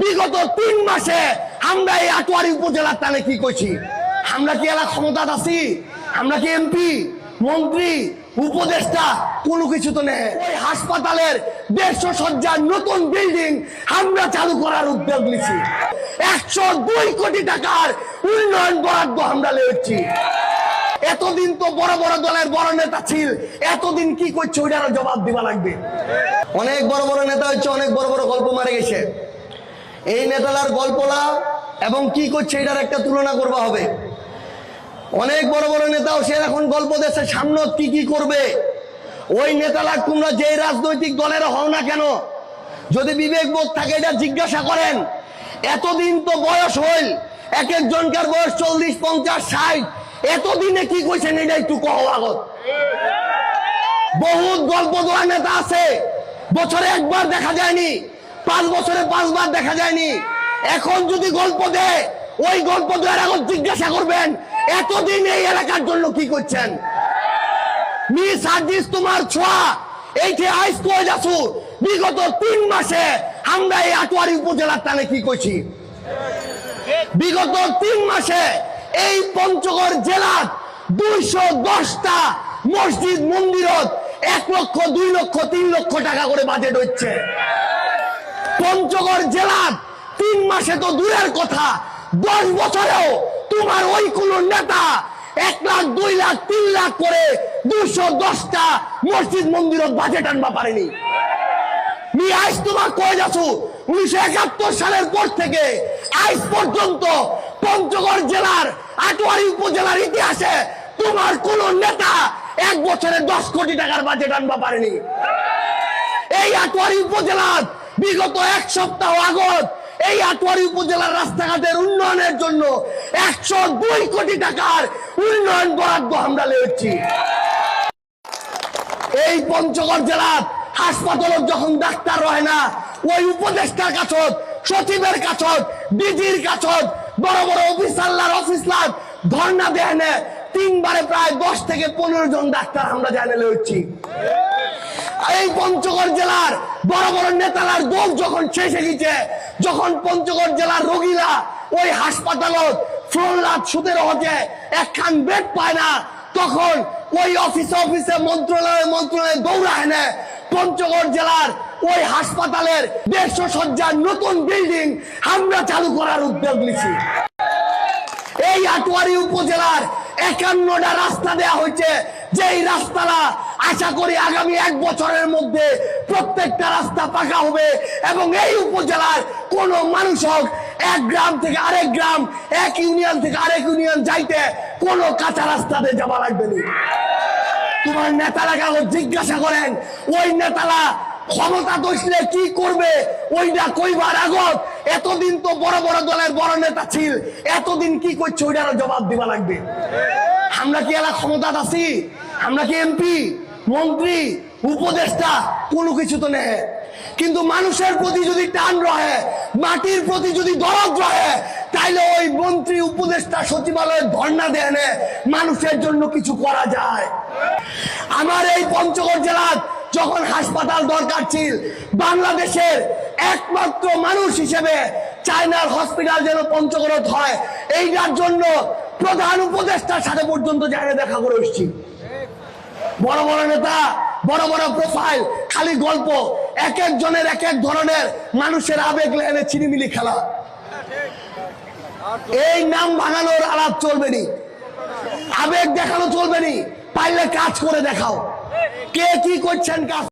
বিগত তিন মাসে আমরা এই আটোয়ারি উপজেলার টানে কি করছি আমরা কি এলাকা ক্ষমতা আছি? আমরা কি এমপি, মন্ত্রী, উপদেষ্টা, কোনো কিছু তো নেই। হাসপাতালের দেড়শো সজ্জার নতুন বিল্ডিং আমরা চালু করার উদ্যোগ নিছি। একশো দুই কোটি টাকার উন্নয়ন বরাদ্দ আমরা লেছি এতদিন তো বড় বড় দলের বড় নেতা ছিল। এতদিন কি করছে ওইটারও জবাব দিবা লাগবে। অনেক বড় বড় নেতা হচ্ছে অনেক বড় বড় গল্প মারে গেছে। এই নেতালার গল্পলা এবং কি করছে এটার একটা তুলনা করবা হবে। অনেক বড় বড় নেতাও সে এখন গল্প দেশে সামনে কি কি করবে? ওই নেতালা তোমরা যে রাজনৈতিক দলের হও না কেন, যদি বিবেক বোধ থাকে এটা জিজ্ঞাসা করেন, এতদিন তো বয়স হইল, এক একজনকার বয়স চল্লিশ, পঞ্চাশ, ষাট, এতদিনে কি কইছেন এটা একটু কহ আগত। বহুত গল্প দেওয়া নেতা আছে, বছরে একবার দেখা যায়নি পাঁচ বছরে পাঁচবার দেখা যায়নি। এখন যদি গল্প দেয় ওই গল্প দেওয়ার আগত জিজ্ঞাসা করবেন, এতদিন এই এলাকার জন্য কি করছেন? মি সার্জিস তোমার ছোঁয়া। এইটে আইস কয়ে যাচ্ছু বিগত তিন মাসে আমরা এই আটোয়ারি উপজেলার টানে কি করছি? বিগত তিন মাসে এই পঞ্চগড় জেলার দুইশো দশটা মসজিদ, মন্দিরত এক লক্ষ, দুই লক্ষ, তিন লক্ষ টাকা করে বাজেট হচ্ছে। পঞ্চগড় জেলার তিন মাসে তো দূরের কথা। দশ বছরেও তোমার ওই কোন নেতা এক লাখ, দুই লাখ, তিন লাখ করে দুইশো দশটা মসজিদ মন্দিরত বাজেট আনবা পারেনি। আজ তোমার কয়ে যাচ্ছ, উনিশশো একাত্তর সালের পর থেকে আজ পর্যন্ত পঞ্চগড় জেলার আটোয়ারি উপজেলার ইতিহাসে তোমার কোন নেতা এক বছরে দশ কোটি টাকার বাজেট আনবা পারেনি। এই আটোয়ারি উপজেলার বিগত এক সপ্তাহ আগত এই আটোয়ারি উপজেলার রাস্তাঘাটের উন্নয়নের জন্য একশো দুই কোটি টাকার উন্নয়ন বরাদ্দ আমরা লেগেছি এই পঞ্চগড় জেলার হাসপাতালত যখন ডাক্তার রয় না, ওই উপদেষ্টার কাছত, সচিবের কাছত, ডিজির কাছত, বড় বড় অফিসারলার, অফিসলার ধর্ণা দেয় না। তিনবারে প্রায় দশ থেকে পনেরো জন ডাক্তার আমরা জানে হচ্ছি। এই পঞ্চগড় জেলার বড় বড় নেতালার দোষ যখন শেষে গেছে, যখন পঞ্চগড় জেলার রোগীরা ওই হাসপাতালত ফ্লোর হচ্ছে একখান বেড পায় না, তখন ওই অফিসে অফিসে মন্ত্রণালয়ে মন্ত্রণালয়ে পঞ্চগড় জেলার ওই হাসপাতালের দেড়শো নতুন বিল্ডিং আমরা চালু করার উদ্যোগ নিছি এই আটোয়ারি উপজেলার একান্নটা রাস্তা দেয়া হয়েছে। যেই রাস্তাটা আশা করি আগামী এক বছরের মধ্যে প্রত্যেকটা রাস্তা পাকা হবে এবং এই উপজেলার কোন মানুষ হোক, এক গ্রাম থেকে আরেক গ্রাম, এক ইউনিয়ন থেকে আরেক ইউনিয়ন যাইতে কোনো কাঁচা রাস্তাতে যাওয়া লাগবে না। তোমার নেতারা কাগজ জিজ্ঞাসা করেন, ওই নেতারা ক্ষমতা দোষলে কি করবে, ওইটা কইবার আগত এতদিন তো বড় বড় দলের বড় নেতা ছিল। এতদিন কি করছে ওইটারও জবাব দিবা লাগবে। আমরা কি এলা ক্ষমতা আছি? আমরা কি এমপি, মন্ত্রী, উপদেষ্টা? কোনো কিছু তো নেই। কিন্তু মানুষের প্রতি যদি টান রহে, মাটির প্রতি যদি দরদ রহে, তাইলে ওই মন্ত্রী, উপদেষ্টা সচিবালয়ের ধর্ণা দেয় মানুষের জন্য কিছু করা যায়। আমার এই পঞ্চগড় জেলার যখন হাসপাতাল দরকার ছিল, বাংলাদেশের একমাত্র মানুষ হিসেবে চায়নার হসপিটাল যেন পঞ্চগড়ত হয়, এইটার জন্য প্রধান উপদেষ্টার সাথে পর্যন্ত জায়গায় দেখা করে এসছি। বড় বড় নেতা, বড় বড় প্রোফাইল খালি গল্প, এক একজনের এক এক ধরনের মানুষের আবেগ লেনে চিনিমিলি খেলা। এই নাম ভাঙানোর আলাপ চলবে নি। আবেগ দেখানো চলবে নি। পারলে কাজ করে দেখাও। কে কি করছেন কাজ